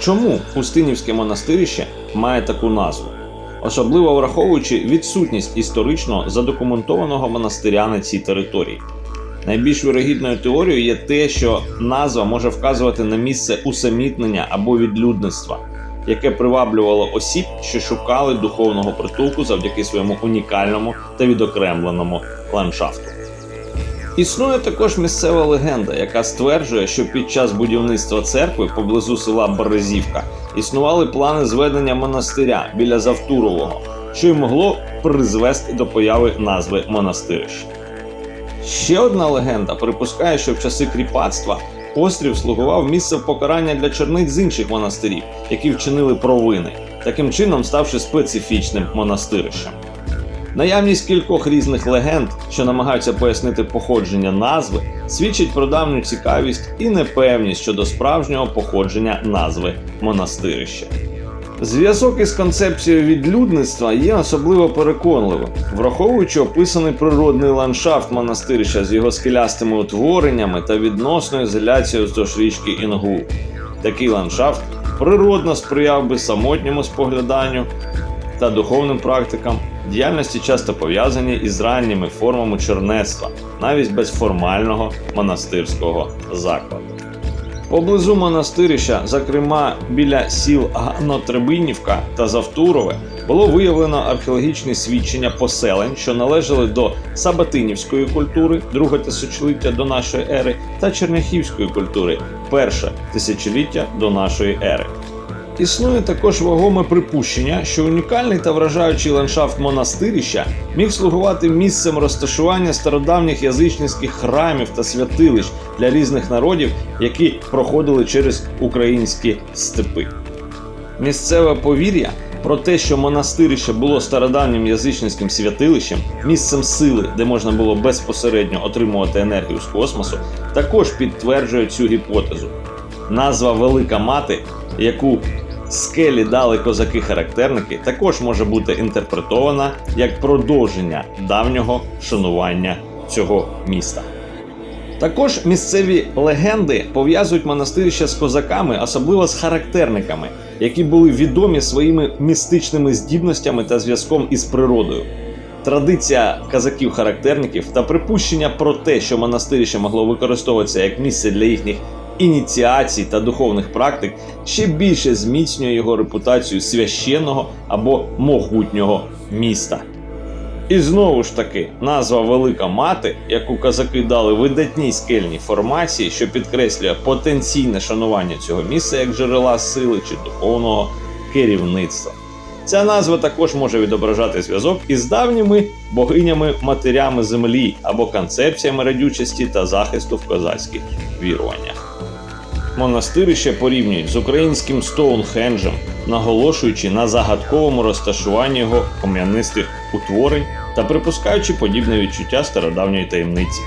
Чому Пустинівське монастирище має таку назву? Особливо враховуючи відсутність історично задокументованого монастиря на цій території. Найбільш вирогідною теорією є те, що назва може вказувати на місце усамітнення або відлюдництва, яке приваблювало осіб, що шукали духовного притулку завдяки своєму унікальному та відокремленому ландшафту. Існує також місцева легенда, яка стверджує, що під час будівництва церкви поблизу села Березівка існували плани зведення монастиря біля Завтурового, що й могло призвести до появи назви монастирища. Ще одна легенда припускає, що в часи кріпацтва острів слугував місцем покарання для черниць з інших монастирів, які вчинили провини, таким чином ставши специфічним монастирищем. Наявність кількох різних легенд, що намагаються пояснити походження назви, свідчить про давню цікавість і непевність щодо справжнього походження назви монастирища. Зв'язок із концепцією відлюдництва є особливо переконливим, враховуючи описаний природний ландшафт монастирища з його скелястими утвореннями та відносною ізоляцією вздовж річки Інгул. Такий ландшафт природно сприяв би самотньому спогляданню та духовним практикам, діяльності часто пов'язані із ранніми формами чернецтва, навіть без формального монастирського закладу. Поблизу монастирища, зокрема біля сіл Ганотребинівка та Завтурове, було виявлено археологічні свідчення поселень, що належали до Сабатинівської культури, друге тисячоліття до нашої ери, та Черняхівської культури, перше тисячоліття до нашої ери. Існує також вагоме припущення, що унікальний та вражаючий ландшафт монастирища міг слугувати місцем розташування стародавніх язичницьких храмів та святилищ для різних народів, які проходили через українські степи. Місцеве повір'я про те, що монастирище було стародавнім язичницьким святилищем, місцем сили, де можна було безпосередньо отримувати енергію з космосу, також підтверджує цю гіпотезу. Назва Велика Мати, яку скелі дали козаки-характерники, також може бути інтерпретована як продовження давнього шанування цього міста. Також місцеві легенди пов'язують монастирище з козаками, особливо з характерниками, які були відомі своїми містичними здібностями та зв'язком із природою. Традиція казаків-характерників та припущення про те, що монастирище могло використовуватися як місце для їхніх ініціацій та духовних практик, ще більше зміцнює його репутацію священного або могутнього міста. І знову ж таки, назва Велика Мати, яку казаки дали видатній скельній формації, що підкреслює потенційне шанування цього місця як джерела сили чи духовного керівництва. Ця назва також може відображати зв'язок із давніми богинями-матерями землі або концепціями радючості та захисту в козацьких віруваннях. Монастирище порівнюють з українським Стоунхенджем, наголошуючи на загадковому розташуванні його кам'янистих утворень та припускаючи подібне відчуття стародавньої таємниці.